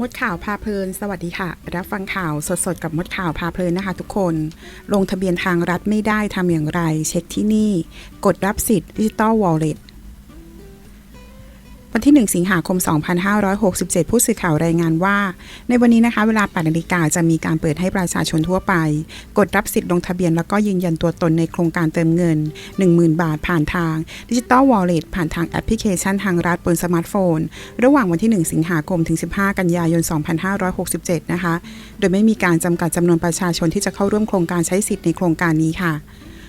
มดข่าวพาเพลิน สวัสดีค่ะ รับฟังข่าวสดๆ กับมดข่าวพาเพลินนะคะ ทุกคน ลงทะเบียนทางรัฐไม่ได้ทำอย่างไร เช็คที่นี่ กดรับสิทธิ์ดิจิตอลวอลเล็ต วันที่ 1 สิงหาคม 2567 ผู้สื่อข่าวรายงานว่า ในวันนี้นะคะ เวลา8นาฬิกาจะมีการเปิดให้ประชาชนทั่วไป กดรับสิทธิ์ลงทะเบียนแล้วก็ยืนยันตัวตนในโครงการเติมเงิน 10,000 บาทผ่านทางดิจิตอลวอลเล็ตผ่านทางแอปพลิเคชันทางรัฐบนสมาร์ทโฟน ระหว่างวันที่ 1 สิงหาคมถึง 15 กันยายน 2567 นะคะ โดยไม่มีการจำกัดจำนวนประชาชนที่จะเข้าร่วมโครงการใช้สิทธิ์ในโครงการนี้ค่ะ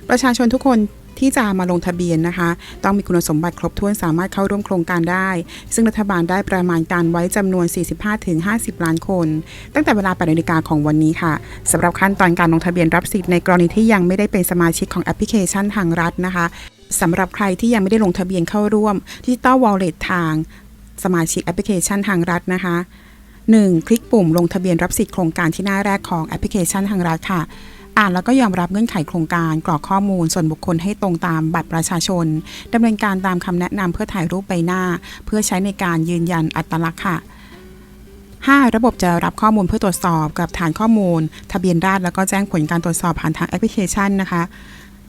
ประชาชนทุกคน ที่จะมาลงทะเบียนนะคะ ต้องมีคุณสมบัติครบถ้วนสามารถเข้าร่วมโครงการได้ ซึ่งรัฐบาลได้ประมาณการไว้จำนวน 45-50 ล้านคน ตั้งแต่เวลา8นาฬิกาของวันนี้ค่ะสำหรับขั้นตอนการลงทะเบียนรับสิทธิ์ในกรณีที่ยังไม่ได้เป็นสมาชิกของแอปพลิเคชันทางรัฐนะคะสำหรับใครที่ยังไม่ได้ลงทะเบียนเข้าร่วมดิจิตอลวอลเล็ตทางสมาชิกแอปพลิเคชันทางรัฐนะคะ 1. คลิกปุ่มลงทะเบียนรับสิทธิ์โครงการที่หน้าแรกของแอปพลิเคชันทางรัฐค่ะ อ่านแล้วก็ยอมรับเงื่อนไขโครงการกรอกข้อมูลส่วนบุคคลให้ตรงตามบัตรประชาชนดำเนินการตามคำแนะนำเพื่อถ่ายรูปใบหน้า เพื่อใช้ในการยืนยันอัตลักษณ์ค่ะ 5. ระบบจะรับข้อมูลเพื่อตรวจสอบกับฐานข้อมูล ทะเบียนราษฎรแล้วก็แจ้งผลการตรวจสอบผ่านทางแอปพลิเคชันนะคะ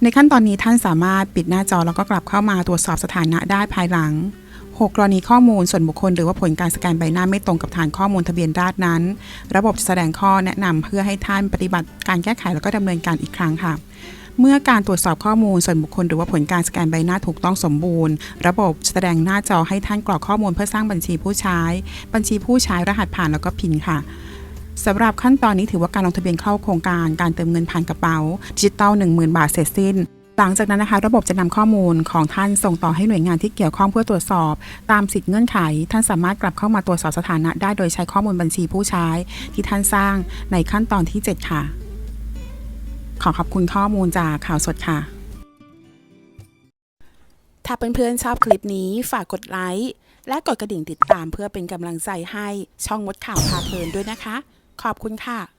ในขั้นตอนนี้ท่านสามารถปิดหน้าจอแล้วก็กลับเข้ามาตรวจสอบสถานะได้ภายหลัง 6 กรณีข้อมูลส่วนบุคคล หรือว่าผลการสแกนใบหน้าไม่ตรงกับฐานข้อมูลทะเบียนราษนั้น ระบบจะแสดงข้อแนะนำเพื่อให้ท่านปฏิบัติการแก้ไขแล้วก็ดำเนินการอีกครั้งค่ะ เมื่อการตรวจสอบข้อมูลส่วนบุคคล หรือว่าผลการสแกนใบหน้าถูกต้องสมบูรณ์ ระบบแสดงหน้าจอให้ท่านกรอกข้อมูลเพื่อสร้างบัญชีผู้ใช้ บัญชีผู้ใช้รหัสผ่านแล้วก็พินค่ะสำหรับขั้นตอนนี้ถือว่าการลงทะเบียนเข้าโครงการการเติมเงินผ่านกระเป๋าดิจิตอล10,000 บาทเสร็จสิ้น หลังจากนั้นนะคะ ระบบจะนำข้อมูลของท่านส่งต่อให้หน่วยงานที่เกี่ยวข้องเพื่อตรวจสอบ ตามสิทธิเงื่อนไข ท่านสามารถกลับเข้ามาตรวจสอบสถานะได้โดยใช้ข้อมูลบัญชีผู้ใช้ ที่ท่านสร้างในขั้นตอนที่ 7 ค่ะ ขอขอบคุณข้อมูลจากข่าวสดค่ะ ถ้าเพื่อนๆชอบคลิปนี้ฝากกดไลค์และกดกระดิ่งติดตามเพื่อเป็นกำลังใจให้ช่องมดข่าวพาเพลินด้วยนะคะ ขอบคุณค่ะ